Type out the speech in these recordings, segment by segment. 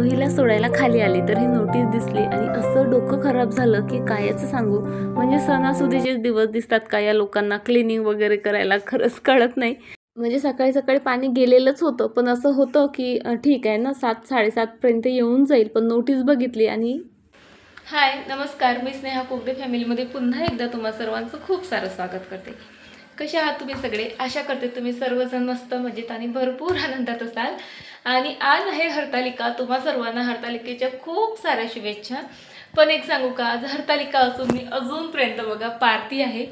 आरोहीला सोडायला खाली आले तर ही नोटीस दिसली आणि असं डोकं खराब झालं की कायचं सांगू? म्हणजे सणासुदीचे दिवस दिसतात का या लोकांना? क्लिनिंग वगैरे करायला खरंच कळत नाही. म्हणजे सकाळी सकाळी पाणी गेलेलंच होतं पण असं होतं की ठीक आहे ना सात साडेसातपर्यंत येऊन जाईल पण नोटीस बघितली आणि हाय नमस्कार. मी स्नेहा कोगडे फॅमिलीमध्ये पुन्हा एकदा तुम्हा सर्वांचं खूप सारं स्वागत करते. कसे आहात तुम्ही सगळे? आशा करते तुम्ही सर्वजण मस्त मजेत आणि भरपूर आनंदात असाल. आणि आज आहे हरतालिका. तुम्हा सर्वांना हरतालिकेच्या खूप साऱ्या शुभेच्छा. पण एक सांगू का आज हरतालिका असून मी अजूनपर्यंत बघा पारती आहे.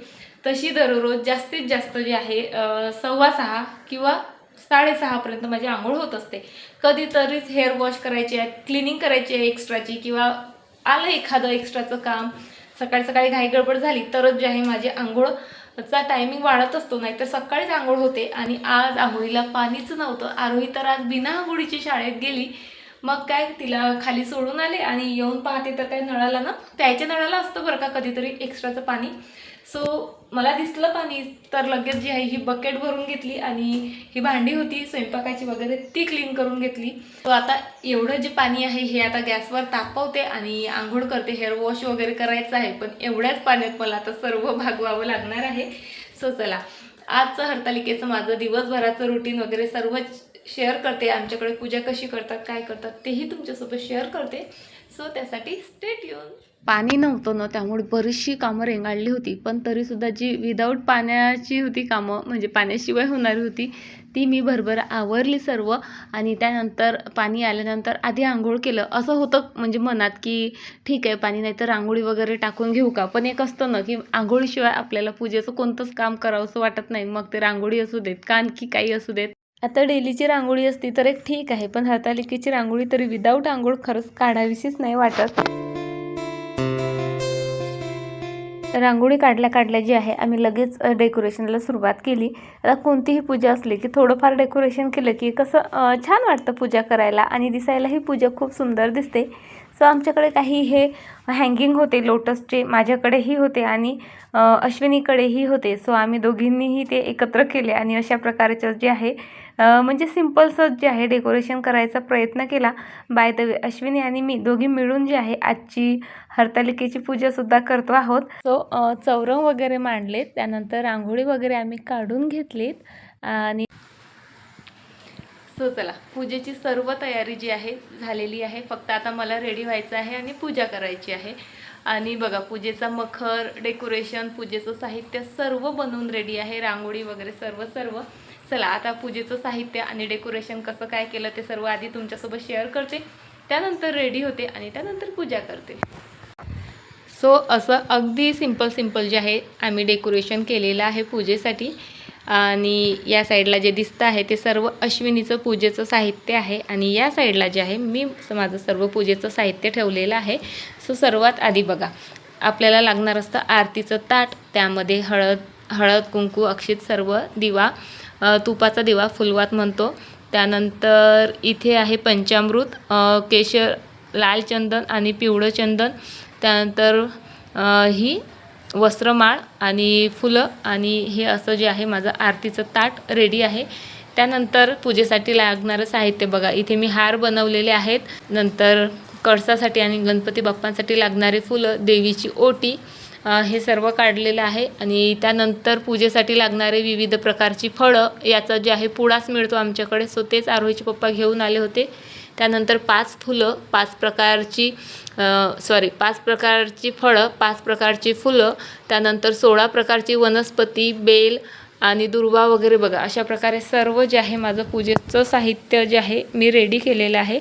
तशी दररोज जास्तीत जास्त जे आहे सव्वा सहा किंवा साडेसहापर्यंत माझी आंघोळ होत असते. कधीतरीच हेअर वॉश करायची आहे क्लिनिंग करायची आहे एक्स्ट्राची किंवा आलं एखादं एक्स्ट्राचं काम सकाळी सकाळी घाई गडबड झाली तरच जे आहे माझी आंघोळ चा टायमिंग वाढत असतो नाहीतर सकाळीच आंघोळ होते आणि आज आंघोळीला पाणीच नव्हतं. आरोही तर आज बिना आंघोळीची शाळेत गेली. मग काय तिला खाली सोडून आले आणि येऊन पाहते तर काय नळाला ना प्यायच्या नळाला असतं बरं का कधीतरी एक्स्ट्राचं पाणी. सो मला दिसलं पाणी तर लगेच जी आहे ही बकेट भरून घेतली आणि ही भांडी होती स्वयंपाकाची वगैरे ती क्लीन करून घेतली. तो आता एवढं जे पाणी आहे हे आता गॅसवर तापवते आणि आंघोळ करते हेअर वॉश वगैरे करायचं आहे पण एवढ्याच पाण्यात मला आता सर्व भागवावं लागणार आहे. सो चला. आजचं हरतालिकेचं माझं दिवसभराचं रुटीन वगैरे सर्व शेअर करते. आमच्याकडे पूजा कशी करतात काय करतात तेही तुमच्यासोबत शेअर करते. सो त्यासाठी स्टेट येऊन पाणी नव्हतं ना त्यामुळे बरीचशी कामं रेंगाळली होती. पण तरीसुद्धा जी विदाऊट पाण्याची होती कामं म्हणजे पाण्याशिवाय होणारी होती ती मी भरभर आवरली सर्व. आणि त्यानंतर पाणी आल्यानंतर आधी आंघोळ केलं. असं होतं म्हणजे मनात की ठीक आहे पाणी नाही तर रांगोळी वगैरे टाकून घेऊ का? पण एक असतं ना की आंघोळीशिवाय आपल्याला पूजेचं कोणतंच काम करावंसं वाटत नाही. मग ते रांगोळी असू देत का आणखी काही असू देत. आता डेलीची रांगोळी असती तर एक ठीक आहे. पण हरतालिकेची रांगोळी तरी विदाऊट आंघोळ खरंच काढावीशीच नाही वाटत. रांगोळी काढल्या काढल्या जी आहे आम्ही लगेच डेकोरेशनला सुरुवात केली. आता कोणतीही पूजा असली की थोडंफार डेकोरेशन केलं की कसं छान वाटतं पूजा करायला आणि दिसायलाही पूजा खूप सुंदर दिसते. सो आमच्याकडे काही हे हँगिंग होते लोटसचे माझ्याकडेही होते आणि अश्विनीकडेही होते. सो आम्ही दोघींनीही ते एकत्र केले आणि अशा प्रकारचं जे आहे म्हणजे सिम्पलसं जे आहे डेकोरेशन करायचा प्रयत्न केला. बाय द वे अश्विनी आणि मी दोघी मिळून जे आहे आजची हरतालिकेची पूजासुद्धा करतो आहोत. सो चौरंग वगैरे मांडलेत त्यानंतर रांगोळी वगैरे आम्ही काढून घेतलीत आणि सो चला. पूजेची सर्व तयारी जी आहे झालेली आहे. फक्त आता मला रेडी व्हायचं आहे आणि पूजा करायची आहे. आणि बघा पूजेचा मखर डेकोरेशन पूजेचं साहित्य सर्व बनवून रेडी आहे. रांगोळी वगैरे सर्व सर्व. चला आता पूजेचं साहित्य आणि डेकोरेशन कसं काय केलं ते सर्व आधी तुमच्यासोबत शेअर करते. त्यानंतर रेडी होते आणि त्यानंतर पूजा करते. सो असं अगदी सिंपल सिंपल जे आहे आम्ही डेकोरेशन केलेलं आहे पूजेसाठी. आणि या साईडला जे दिसतं आहे ते सर्व अश्विनीचं पूजेचं साहित्य आहे. आणि या साईडला जे आहे मी माझं सर्व पूजेचं साहित्य ठेवलेलं आहे. सो सर्वात आधी बघा आपल्याला लागणार असतं आरतीचं ताट त्यामध्ये हळद हळद कुंकू अक्षित सर्व दिवा तुपाचा दिवा फुलवात म्हणतो. त्यानंतर इथे आहे पंचामृत केशर लाल चंदन आणि पिवळं चंदन. त्यानंतर ही वस्त्रमाळ आणि फुलं आणि हे असं जे आहे माझं आरतीचं ताट रेडी आहे. त्यानंतर पूजेसाठी लागणारं साहित्य बघा. इथे मी हार बनवलेले आहेत. नंतर कळसासाठी आणि गणपती बाप्पांसाठी लागणारे फुलं देवीची ओटी हे सर्व काढलेलं आहे. आणि त्यानंतर पूजेसाठी लागणारे विविध प्रकारची फळं याचा जे आहे पुडाच मिळतो आमच्याकडे सो तेच आरोहीचे पप्पा घेऊन आले होते. त्यानंतर पाच फुलं पाच प्रकारची सॉरी पाच प्रकारची फळं पाच प्रकारची फुलं त्यानंतर सोळा प्रकारची वनस्पती बेल आणि दुर्वा वगैरे बघा. अशा प्रकारे सर्व जे आहे माझं पूजेचं साहित्य जे आहे मी रेडी केलेलं आहे.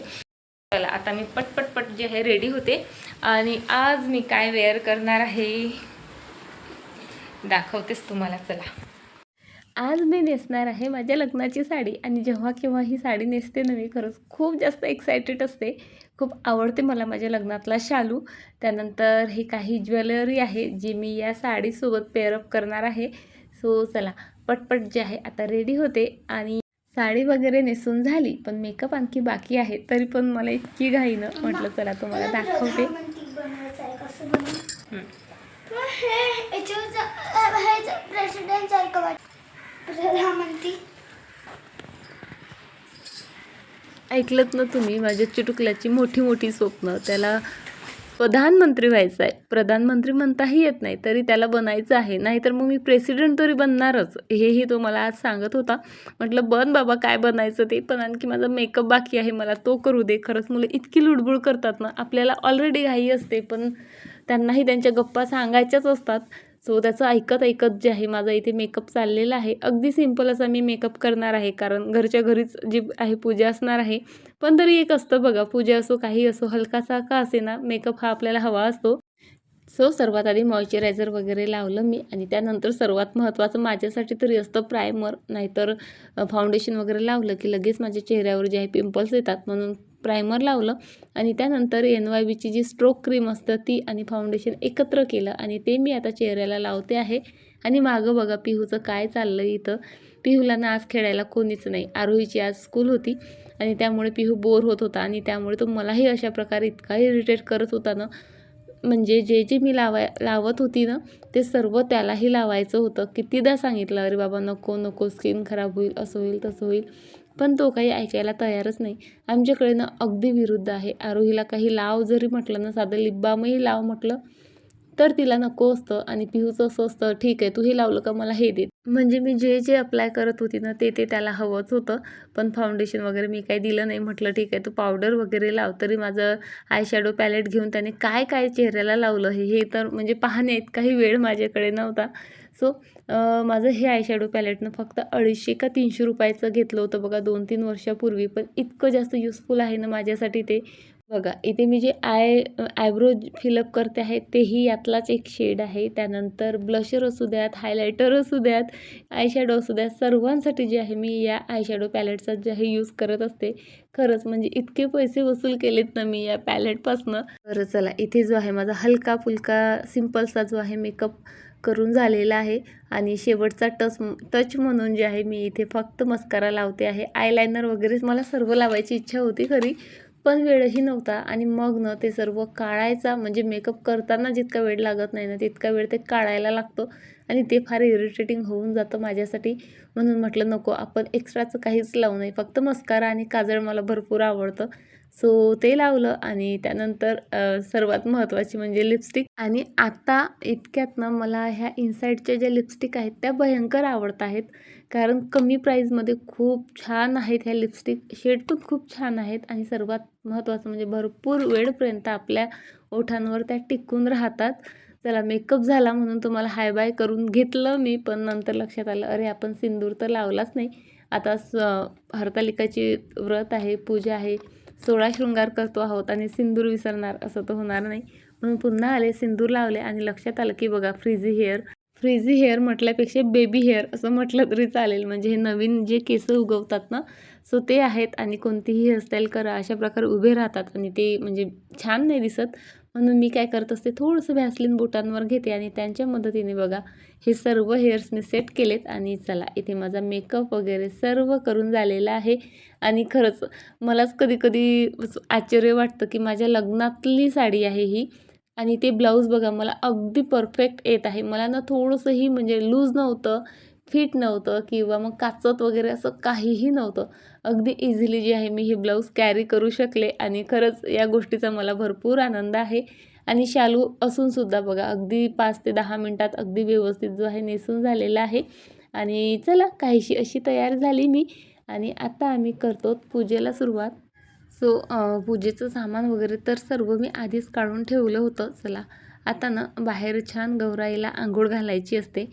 चला आता मी पटपट पट जे आहे रेडी होते. आणि आज मी काय वेअर करणार आहे? दाखवतेच तुम्हाला चला. आज मी नेसणार आहे माझ्या लग्नाची साडी आणि जेव्हा केव्हा ही साडी नेसते ना मी खरंच खूप जास्त एक्सायटेड असते. खूप आवडते मला माझ्या लग्नातला शालू. त्यानंतर हे काही ज्वेलरी आहे जी मी या साडीसोबत पेअरअप करणार आहे. सो चला पटपट जे आहे आता रेडी होते आणि साडी वगैरे नेसून झाली पण मेकअप आणखी बाकी आहे तरी पण मला इतकी घाईनं म्हटलं चला तुम्हाला दाखवते. प्रधानमंत्री. ऐकलत ना तुम्ही माझ्या चिटुकल्याची मोठी मोठी स्वप्न. त्याला प्रधानमंत्री व्हायचं आहे प्रधानमंत्री म्हणताही येत नाही तरी त्याला बनायचं आहे. नाहीतर मग मी प्रेसिडेंट तरी बनणारच. हेही तो मला आज सांगत होता. म्हटलं बन बाबा काय बनायचं ते पण आणखी माझा मेकअप बाकी आहे. मला तो करू दे. खरंच मुलं इतकी लुडबुड करतात ना. आपल्याला ऑलरेडी घाई असते पण त्यांनाही त्यांच्या गप्पा सांगायच्याच असतात. सो त्याचं ऐकत ऐकत जे आहे माझा इथे मेकअप चाललेला आहे. अगदी सिंपल असा मी मेकअप करणार आहे कारण घरच्या घरीच जी आहे पूजा असणार आहे. पण तरी एक असतं बघा पूजा असो काही असो हलकासा का असे ना मेकअप हा आपल्याला हवा असतो. सो सर्वात आधी मॉइश्चरायझर वगैरे लावलं मी आणि त्यानंतर सर्वात महत्त्वाचं माझ्यासाठी तरी असतं प्रायमर नाहीतर फाउंडेशन वगैरे लावलं की लगेच माझ्या चेहऱ्यावर जे आहे पिंपल्स येतात. म्हणून प्रायमर लावलं आणि त्यानंतर एन वाय बीची जी स्ट्रोक क्रीम असतं ती आणि फाउंडेशन एकत्र केलं आणि ते मी आता चेहऱ्याला लावते आहे. आणि मागं बघा पिहूचं काय चाललं इथं. पिहूला ना आज खेळायला कोणीच नाही. आरोहीची आज स्कूल होती आणि त्यामुळे पिहू बोर होत होता आणि त्यामुळे तो मलाही अशा प्रकारे इतका इरिटेट करत होता ना. म्हणजे जे जे मी लावाय लावत होती ना ते सर्व त्यालाही लावायचं होतं. कितीदा सांगितलं अरे बाबा नको नको स्किन खराब होईल असं होईल तसं होईल. पण तो काही ऐकायला तयारच नाही. आमच्याकडे ना अगदी विरुद्ध आहे. आरोहीला काही लाव जरी म्हटलं ना साधं लिब्बामही लाव म्हटलं तर तिला नको असतं आणि पिहूचं असं असतं ठीक आहे तू हे लावलं का मला हे दे. म्हणजे मी जे जे अप्लाय करत होती ना ते ते त्याला हवंच होतं. पण फाउंडेशन वगैरे मी काही दिलं नाही म्हटलं ठीक आहे तू पावडर वगैरे लाव. तरी माझं आय शॅडो पॅलेट घेऊन त्याने काय काय चेहऱ्याला लावलं हे हे तर म्हणजे पाहण्यात काही वेळ माझ्याकडे नव्हता. सो माझं हे आय शॅडो पॅलेटनं फक्त अडीचशे का तीनशे रुपयाचं घेतलं होतं बघा दोन तीन वर्षापूर्वी. पण इतकं जास्त युजफुल आहे ना माझ्यासाठी ते. बघा इथे मी जे आय आयब्रो फिलअप करते आहे तेही यातलाच एक शेड आहे. त्यानंतर ब्लशर असू द्यात हायलायटर असू द्यात आय शॅडो असू द्यात सर्वांसाठी जे आहे मी या आयशॅडो पॅलेटचा जे आहे यूज करत असते. खरंच म्हणजे इतके पैसे वसूल केलेत ना मी या पॅलेटपासनं तर चला इथे जो आहे माझा हलका फुलका सिम्पलचा जो आहे मेकअप करून झालेला आहे. आणि शेवटचा टच टच म्हणून जे आहे मी इथे फक्त मस्कारा लावते आहे. आयलायनर वगैरे मला सर्व लावायची इच्छा होती खरी पण वेळही नव्हता. आणि मग न ते सर्व काढायचा म्हणजे मेकअप करताना जितका वेळ लागत नाही ना तितका वेळ ते काढायला लागतो. आणि ते फार इरिटेटिंग होऊन जातं माझ्यासाठी. म्हणून म्हटलं नको आपण एक्स्ट्राचं काहीच लावू नये फक्त मस्कारा आणि काजळ मला भरपूर आवडतं. सो ते लावलं आणि त्यानंतर सर्वात महत्त्वाची म्हणजे लिपस्टिक आणि आता इतक्यात ना मला ह्या इनसाईडच्या ज्या लिपस्टिक आहेत त्या भयंकर आवडत आहेत. कारण कमी प्राईजमध्ये खूप छान आहेत ह्या लिपस्टिक शेड पण खूप छान आहेत आणि सर्वात महत्त्वाचं म्हणजे भरपूर वेळपर्यंत आपल्या ओठांवर त्या टिकून राहतात. चला मेकअप झाला म्हणून तुम्हाला हाय बाय करून घेतलं मी पण नंतर लक्षात आलं अरे आपण सिंदूर तर लावलाच नाही. आता स हरतालिकाची व्रत आहे पूजा आहे सोळा शृंगार करतो आहोत आणि सिंदूर विसरणार असं तर होणार नाही. म्हणून पुन्हा आले सिंदूर लावले आणि लक्षात आलं की बघा फ्रीझी हेअर फ्रीझी हेअर म्हटल्यापेक्षा बेबी हेअर असं म्हटलं तरी चालेल. म्हणजे हे नवीन जे केस उगवतात ना सो ते आहेत आणि कोणतीही हेअरस्टाईल करा अशा प्रकारे उभे राहतात आणि ते म्हणजे छान नाही दिसत. म्हणून मी काय करत असते थोडंसं व्हॅसलिन बोटांवर घेते आणि त्यांच्या मदतीने बघा हे सर्व हेअर्स मी सेट केलेत आणि चला इथे माझा मेकअप वगैरे सर्व करून झालेला आहे. आणि खरंच मलाच कधी कधी आश्चर्य वाटतं की माझ्या लग्नातली साडी आहे ही. आणि ते ब्लाऊज बघा मला अगदी परफेक्ट येत आहे. मला ना थोडंसंही म्हणजे लूज नव्हतं. फिट नव्हतं किंवा मग काचत वगैरे असं काहीही नव्हतं. अगदी इझिली जे आहे मी हे ब्लाऊज कॅरी करू शकले आणि खरंच या गोष्टीचा मला भरपूर आनंद आहे. आणि शालू असूनसुद्धा बघा अगदी पाच ते दहा मिनटात अगदी व्यवस्थित जो आहे नेसून झालेला आहे. आणि चला काहीशी अशी तयार झाली मी. आणि आता आम्ही करतो पूजेला सुरुवात. सो पूजेचं सामान वगैरे तर सर्व मी आधीच काढून ठेवलं होतं. चला आता ना बाहेर छान गौराईला आंघोळ घालायची असते.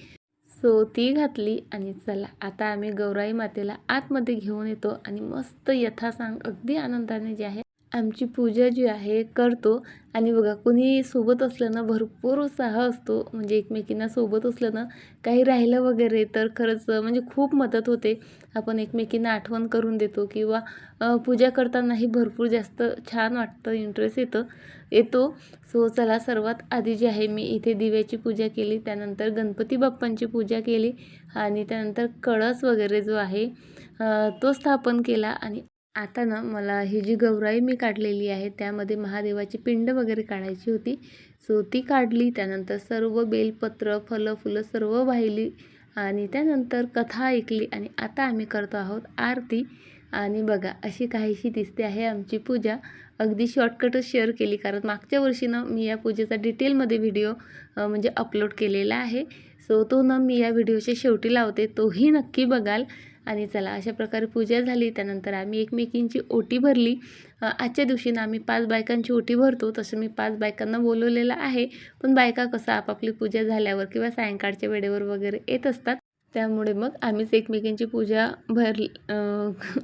सो ती घातली आणि चला आता आम्ही गौराई मातेला आतमध्ये घेऊन येतो आणि मस्त यथासांग अगदी आनंदाने जे आहे आमची पूजा जी आहे करतो. आणि बघा कोणी सोबत असलं ना भरपूर उत्साह असतो. म्हणजे एकमेकींना सोबत असलं ना काही राहिलं वगैरे तर खरंच म्हणजे खूप मदत होते. आपण एकमेकींना आठवण करून देतो किंवा पूजा करतानाही भरपूर जास्त छान वाटतं इंटरेस्ट येतं येतो. सो चला सर्वात आधी जे आहे मी इथे दिव्याची पूजा केली. त्यानंतर गणपती बाप्पांची पूजा केली. आणि त्यानंतर कळस वगैरे जो आहे तो स्थापन केला. आणि आता ना मला ही जी गौराई मी काढलेली आहे त्यामध्ये महादेवाची पिंड वगैरे काढायची होती. सो ती काढली त्यानंतर सर्व बेलपत्र फलं फुलं सर्व वाहिली आणि त्यानंतर कथा ऐकली आणि आता आम्ही करतो आहोत आरती. आणि बघा अशी काहीशी दिसते आहे आमची पूजा. अगदी शॉर्टकटच शेअर केली कारण मागच्या वर्षी ना मी या पूजेचा डिटेलमध्ये व्हिडिओ म्हणजे अपलोड केलेला आहे. सो तो ना मी या व्हिडिओच्या शेवटी लावते. तोही नक्की बघाल. आणि चला अशा प्रकारे पूजा झाली. त्यानंतर आम्ही एकमेकींची ओटी भरली. आजच्या दिवशी ना आम्ही पाच बायकांची ओटी भरतो. तसं मी पाच बायकांना बोलवलेलं आहे. पण बायका कसं आपापली पूजा झाल्यावर किंवा सायंकाळच्या वेळेवर वगैरे येत असतात. त्यामुळे मग आम्हीच एकमेकींची पूजा भरली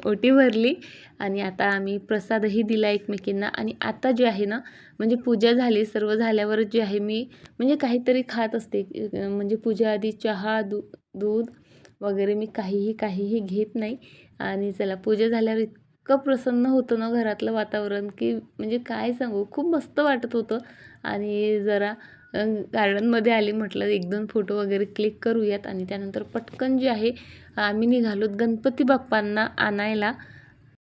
ओटी भरली. आणि आता आम्ही प्रसादही दिला एकमेकींना. आणि आता जे आहे ना म्हणजे पूजा झाली. सर्व झाल्यावर जे आहे मी म्हणजे काहीतरी खात असते. म्हणजे पूजा आधी चहा दू दूध वगैरे मी काहीही काहीही घेत नाही. आणि चला पूजा झाल्यावर इतकं प्रसन्न होतं ना घरातलं वातावरण की म्हणजे काय सांगू खूप मस्त वाटत होतं. आणि जरा गार्डनमध्ये आली म्हटलं एक दोन फोटो वगैरे क्लिक करूयात. आणि त्यानंतर पटकन जे आहे आम्ही निघालोत गणपती बाप्पांना आणायला.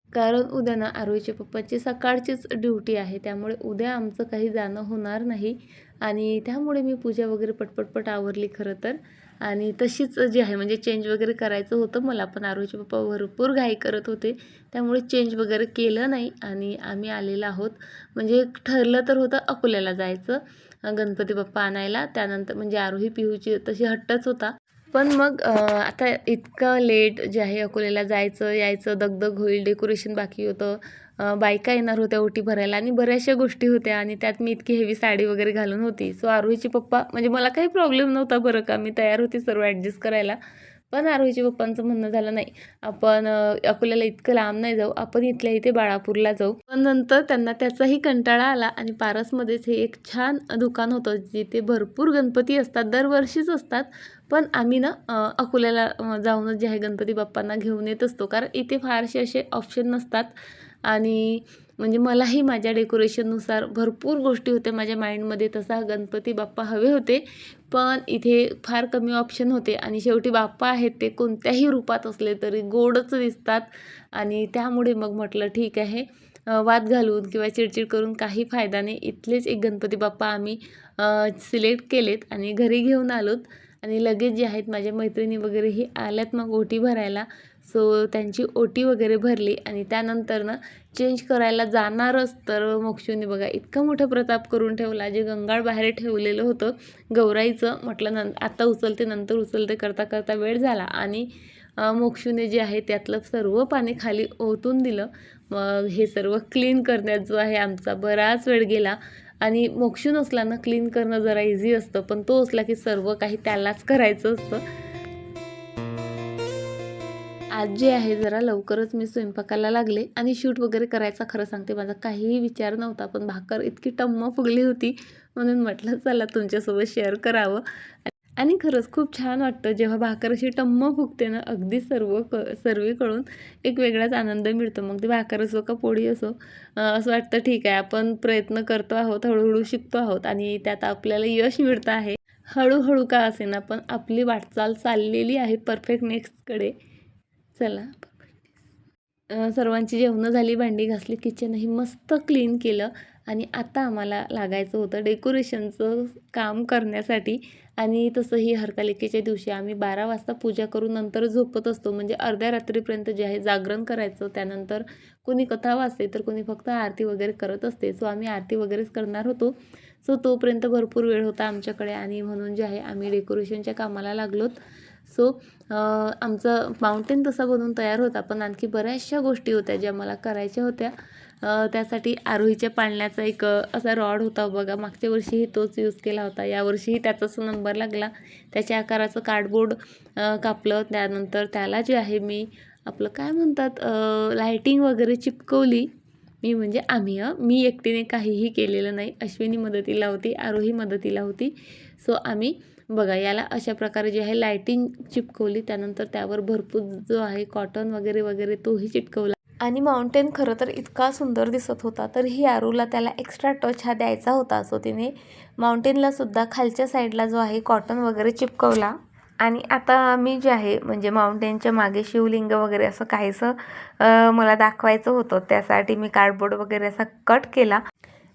कारण उद्या ना आरोहीच्या पप्पाची सकाळचीच ड्युटी आहे. त्यामुळे उद्या आमचं काही जाणं होणार नाही. आणि त्यामुळे मी पूजा वगैरे पटपटपट आवरली खरं तर. आणि तशीच जी आहे म्हणजे चेंज वगैरे करायचं होतं मला पण. आरोहीचे पप्पा भरपूर घाई करत होते. त्यामुळे चेंज वगैरे केलं नाही आणि आम्ही आलेलो आहोत. म्हणजे ठरलं तर होतं अकोल्याला जायचं गणपती बाप्पा आणायला. त्यानंतर म्हणजे आरोही पिहूची तशी हट्टच होता. पण मग आता इतकं लेट जे आहे अकोल्याला जायचं यायचं दगदग होईल डेकोरेशन बाकी होतं. बायका येणार होत्या ओटी भरायला आणि बऱ्याचशा गोष्टी होत्या आणि त्यात मी इतकी हेवी साडी वगैरे घालून होती. सो आरोहीचे पप्पा म्हणजे मला काही प्रॉब्लेम नव्हता बरं का. मी तयार होती सर्व ॲडजस्ट करायला. पण आरोहीच्या पप्पांचं म्हणणं झालं नाही आपण अकोल्याला इतकं लांब नाही जाऊ. आपण इथल्या इथे बाळापूरला जाऊ. पण नंतर त्यांना त्याचाही कंटाळा आला आणि पारसमध्येच हे एक छान दुकान होतं जिथे भरपूर गणपती असतात. दरवर्षीच असतात. पण आम्ही ना अकोल्याला जाऊनच जे आहे गणपती बाप्पांना घेऊन येत असतो. कारण इथे फारसे असे ऑप्शन नसतात. आणि म्हणजे मलाही माझ्या डेकोरेशननुसार भरपूर गोष्टी होत्या माझ्या माइंडमध्ये. तसा गणपती बाप्पा हवे होते पण इथे फार कमी ऑप्शन होते आणि शेवटी बाप्पा आहेत ते कोणत्याही रूपात असले तरी गोडच दिसतात. आणि त्यामुळे मग म्हटलं ठीक आहे वाद घालून किंवा चिडचिड करून काही फायदा नाही. इथलेच एक गणपती बाप्पा आम्ही सिलेक्ट केलेत आणि घरी घेऊन आलोत. आणि लगेच जे आहेत माझ्या मैत्रिणी वगैरेही आल्यात मग ओटी भरायला. सो त्यांची ओटी वगैरे भरली आणि त्यानंतरनं चेंज करायला जाणारच तर मोक्षूने बघा इतका मोठा प्रताप करून ठेवला जे गंगाळ बाहेर ठेवलेलं होतं गौराईचं. म्हटलं नं आता उचलते नंतर उचलते करता करता वेळ झाला आणि मोक्षूने जे आहे त्यातलं सर्व पाणी खाली ओतून दिलं. मग हे सर्व क्लीन करण्यात जो आहे आमचा बराच वेळ गेला आणि मोक्षू नसला ना क्लीन करणं जरा इझी असतं पण तो असला की सर्व काही त्यालाच करायचं असतं. आज जे आहे जरा लवकरच मी स्वयंपाकाला लागले आणि शूट वगैरे करायचा खरं सांगते माझा काहीही विचार नव्हता पण भाकर इतकी टम्म फुगली होती म्हणून म्हटलं चला तुमच्यासोबत शेअर करावं. आणि खरंच खूप छान वाटतं जेव्हा भाकर अशी टम्म फुगते ना अगदी सर्व क सर्वीकडून एक वेगळाच आनंद मिळतो. मग ती भाकर असो का पोळी असो असं वाटतं ठीक आहे आपण प्रयत्न करतो आहोत हळूहळू शिकतो आहोत आणि त्यात आपल्याला यश मिळतं आहे. हळूहळू का असेना पण आपली वाटचाल चाललेली आहे परफेक्ट नेक्स्टकडे. चला सर्वांची जेवणं झाली भांडी घासली किचनही मस्त क्लीन केलं आणि आता आम्हाला लागायचं होतं डेकोरेशनचं काम करण्यासाठी आणि तसंही हरकालिकेच्या दिवशी आम्ही बारा वाजता पूजा करून नंतर झोपत असतो. म्हणजे अर्ध्या रात्रीपर्यंत जे आहे जागरण करायचं त्यानंतर कोणी कथा वाचते तर कोणी फक्त आरती वगैरे करत असते. सो आम्ही आरती वगैरेच करणार होतो. सो तोपर्यंत भरपूर वेळ होता आमच्याकडे आणि म्हणून जे आहे आम्ही डेकोरेशनच्या कामाला लागलोत. सो आमचं माउंटेन तसा बनवून तयार होता. पण आणखी बऱ्याचशा गोष्टी होत्या ज्या मला करायच्या होत्या. त्यासाठी आरोहीच्या पाळण्याचा एक असा रॉड होता बघा. मागच्या वर्षीही तोच यूज केला होता. यावर्षीही त्याचाच नंबर लागला. त्याच्या आकाराचं कार्डबोर्ड कापलं. त्यानंतर त्याला जे आहे मी आपलं काय म्हणतात लायटिंग वगैरे चिपकवली. मी म्हणजे आम्ही मी एकटीने काहीही केलेलं नाही. अश्विनी मदतीला होती. आरोही मदतीला होती. सो आम्ही बघा याला अशा प्रकारे जे आहे लायटिंग चिपकवली त्यानंतर त्यावर भरपूर जो आहे कॉटन वगैरे वगैरे तोही चिटकवला आणि माउंटेन खरं तर इतका सुंदर दिसत होता तर ही आरूला त्याला एक्स्ट्रा टच हा द्यायचा होता सो तिने माउंटेनला सुद्धा खालच्या साईडला जो आहे कॉटन वगैरे चिपकवला. आणि आता मी जे आहे म्हणजे माउंटेनच्या मागे शिवलिंग वगैरे असं काहीसं मला दाखवायचं होतं त्यासाठी मी कार्डबोर्ड वगैरे असा कट केला.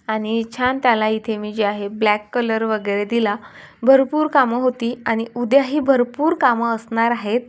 आणि छान त्याला इथे मी जे आहे ब्लॅक कलर वगैरे दिला. भरपूर कामं होती आणि उद्याही भरपूर कामं असणार आहेत.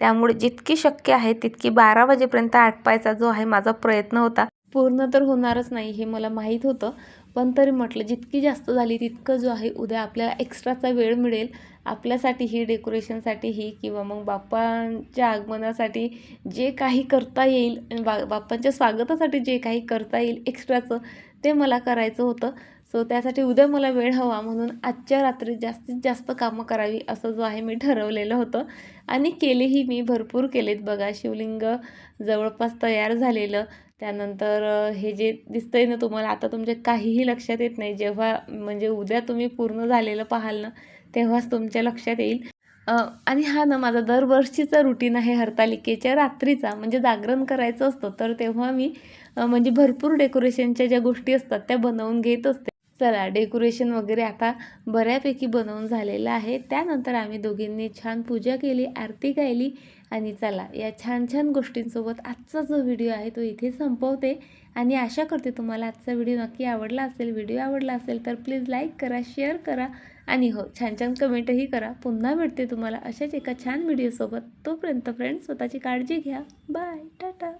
त्यामुळे जितकी शक्य आहे तितकी बारा वाजेपर्यंत आटपायचा जो आहे माझा प्रयत्न होता. पूर्ण तर होणारच नाही हे मला माहीत होतं. पण तरी म्हटलं जितकी जास्त झाली तितकं जो आहे उद्या आपल्याला एक्स्ट्राचा वेळ मिळेल. आपल्यासाठीही डेकोरेशनसाठीही किंवा मग बाप्पांच्या आगमनासाठी जे काही करता येईल बा बाप्पांच्या स्वागतासाठी जे काही करता येईल एक्स्ट्राचं ते मला करायचं होतं. सो त्यासाठी उद्या मला वेळ हवा म्हणून आजच्या रात्री जास्तीत जास्त कामं करावी असं जो आहे मी ठरवलेलं होतं. आणि केलेही मी भरपूर केलेत बघा शिवलिंग जवळपास तयार झालेलं. त्यानंतर हे जे दिसतं आहे ना तुम्हाला आता तुमच्या काहीही लक्षात येत नाही. जेव्हा म्हणजे उद्या तुम्ही पूर्ण झालेलं पाहाल ना तेव्हाच तुमच्या लक्षात येईल. आणि हा ना माझा दरवर्षीचा रुटीन आहे हरतालिकेच्या रात्रीचा. म्हणजे जागरण करायचं असतं तर तेव्हा मी म्हणजे भरपूर डेकोरेशनच्या ज्या गोष्टी असतात त्या बनवून घेत असते. चला डेकोरेशन वगैरे आता बऱ्यापैकी बनवून झालेलं आहे. त्यानंतर आम्ही दोघींनी छान पूजा केली आरती गायली. आणि चला या छान छान गोष्टींसोबत आजचा जो व्हिडिओ आहे तो इथे संपवते. आणि आशा करते तुम्हाला आजचा व्हिडिओ नक्की आवडला असेल व्हिडिओ आवडला असेल तर प्लीज लाईक करा शेअर करा आणि हो छान छान कमेंटही करा. पुन्हा भेटते तुम्हाला अशाच एका छान व्हिडिओसोबत. तोपर्यंत फ्रेंड्स स्वतःची काळजी घ्या. Bye tata.